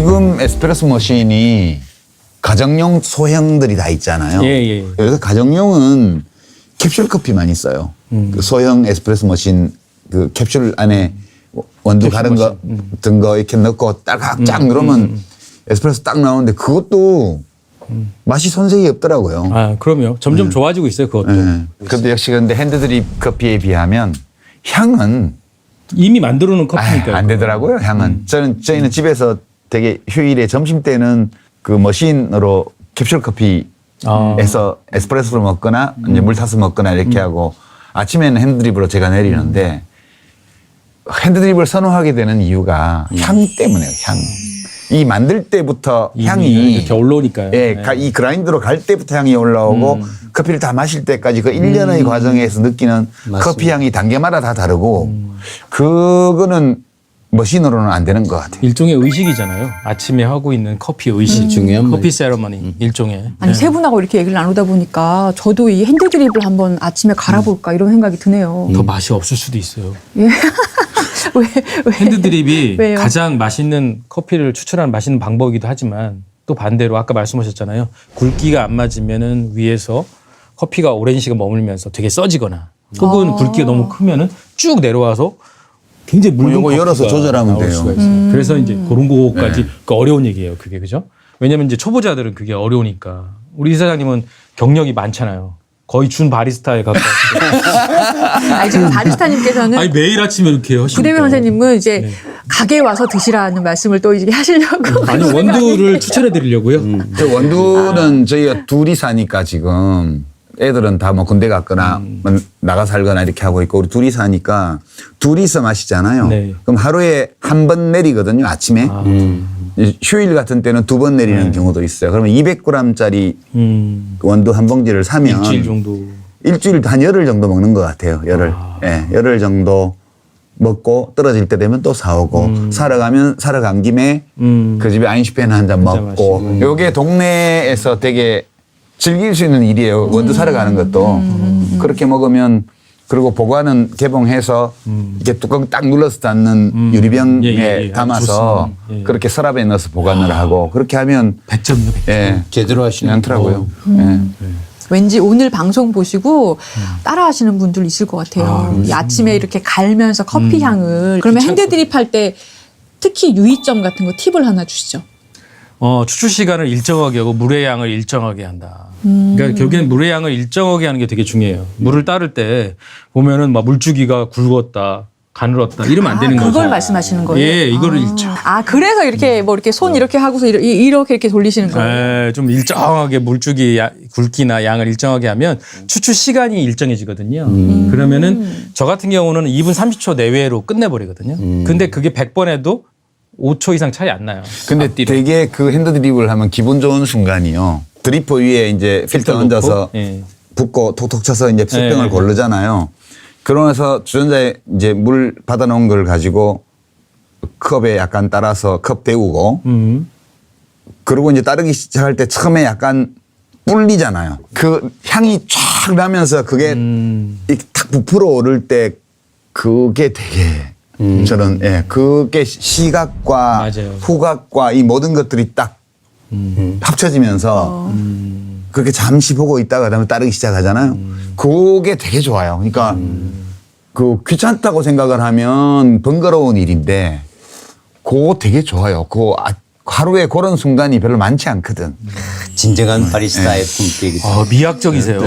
지금 에스프레소 머신이 가정용 소형들이 다 있잖아요. 예, 예. 그래서 가정용은 캡슐 커피만 있어요. 음. 그 소형 에스프레소 머신 그 캡슐 안에 원두 캡슐 가른 거. 음. 같은 거 이렇게 넣고 딱쫙 누르면 에스프레소 딱 나오는데 그것도 맛이 손색이 없더라고요. 아, 그럼요. 점점 좋아지고 있어요, 그것도. 예. 근데 역시 근데 핸드드립 커피에 비하면 향은 이미 만들어 놓은 아, 커피니까. 안 되더라고요. 향은 저는 저희는 집에서 되게 휴일에 점심 때는 그 머신으로 캡슐 커피에서 아. 에스프레소를 먹거나 이제 물 타서 먹거나 이렇게 하고 아침에는 핸드드립으로 제가 내리는데 핸드드립을 선호하게 되는 이유가 향 때문에요. 향. 이 만들 때부터 향이 이렇게 올라오니까요. 예, 네. 가- 이 그라인더로 갈 때부터 향이 올라오고 음. 커피를 다 마실 때까지 그 1년의 과정에서 느끼는 커피 향이 단계마다 다 다르고 음. 그거는 머신으로는 안 되는 것 같아요. 일종의 의식이잖아요. 아침에 하고 있는 커피 의식. 중요한 커피 세러머니 일종의. 아니 네. 세 분하고 이렇게 얘기를 나누다 보니까 저도 이 핸드 드립을 한번 아침에 갈아볼까 이런 생각이 드네요. 더 맛이 없을 수도 있어요. 왜, 왜? 핸드드립이 왜요? 가장 맛있는 커피를 추출하는 맛있는 방법이기도 하지만 또 반대로 아까 말씀하셨잖아요. 굵기가 안 맞으면은 위에서 커피가 오랜 시간 머물면서 되게 써지거나 혹은 아. 굵기가 너무 크면은 쭉 내려와서 굉장히 묽은 요거 열어서 커피가 조절하면 나올 돼요. 수가 있어요. 그래서 이제 그런 거까지 그 어려운 얘기예요. 그게 그죠? 왜냐면 이제 초보자들은 그게 어려우니까 우리 이사장님은 경력이 많잖아요. 거의 준 바리스타에 가까워. 아니 지금 바리스타님께서는 아니 매일 아침에 이렇게 하시니까. 구대배 선생님은 이제 가게에 와서 드시라는 말씀을 또 이제 하시려고 아니 원두를 추천해 드리려고요. 저 원두는 저희가 둘이 사니까 지금 애들은 다 뭐 군대 갔거나 음. 뭐 나가 살거나 이렇게 하고 있고 우리 둘이 사니까 둘이서 마시잖아요. 네. 그럼 하루에 한 번 내리거든요. 아침에. 아, 이제 휴일 같은 때는 두 번 내리는 경우도 있어요. 그러면 200g짜리 음, 원두 한 봉지를 사면 일주일 정도. 일주일 한 열흘 정도 먹는 것 같아요. 열흘. 예, 열흘 정도 먹고 떨어질 때 되면 또 사오고 사러 가면 사러 간 김에 음. 그 집에 아인슈페인 한잔 한잔 먹고 마시고. 요게 동네에서 되게 즐길 수 있는 일이에요. 원두 사러 가는 것도 그렇게 먹으면 그리고 보관은 개봉해서 이렇게 뚜껑 딱 눌러서 닫는 유리병에 음. 예, 예, 예. 담아서 좋습니다. 예. 그렇게 서랍에 넣어서 보관을 하고 그렇게 하면 100점이요, 100점. 예, 제대로 하시는 괜찮더라고요. 음. 예. 왠지 오늘 방송 보시고 따라하시는 분들 있을 것 같아요. 이 아침에 이렇게 갈면서 커피 향을 그러면 핸드드립 할 때 특히 유의점 같은 거 팁을 하나 주시죠. 어, 추출 시간을 일정하게 하고 물의 양을 일정하게 한다. 그러니까 결국엔 물의 양을 일정하게 하는 게 되게 중요해요. 물을 따를 때 보면은 막 물주기가 굵었다, 가늘었다 이러면 안 되는 아, 거죠. 그걸 말씀하시는 거예요. 예, 이거를 아. 일정. 아 그래서 이렇게 뭐 이렇게 손 이렇게 하고서 이렇게 이렇게 이렇게 돌리시는 거예요. 예, 좀 일정하게 물주기 야- 굵기나 양을 일정하게 하면 추출 시간이 일정해지거든요. 그러면은 저 같은 경우는 2분 30초 내외로 끝내버리거든요. 근데 그게 100번 해도 5초 이상 차이 안 나요. 근데 앞뒤로. 되게 그 핸드 드립을 하면 기분 좋은 순간이요. 드리퍼 위에 이제 필터 필터 얹어서 놓고, 예. 붓고 톡톡 쳐서 이제 수병을 예. 고르잖아요. 그러면서 주전자에 이제 물 받아놓은 걸 가지고 컵에 약간 따라서 컵 데우고 음. 그리고 이제 따르기 시작할 때 처음에 약간 불리잖아요. 그 향이 쫙 나면서 그게 음. 이렇게 탁 부풀어 오를 때 그게 되게 저는 예 그게 시각과 맞아요. 후각과 이 모든 것들이 딱 합쳐지면서 그렇게 잠시 보고 있다가 그다음에 따르기 시작하잖아요. 그게 되게 좋아요. 그러니까 그 귀찮다고 생각을 하면 번거로운 일인데 그거 되게 좋아요. 그 아- 하루에 그런 순간이 별로 많지 않거든. 진정한 바리스타의 품격이죠. 아, 미학적이세요.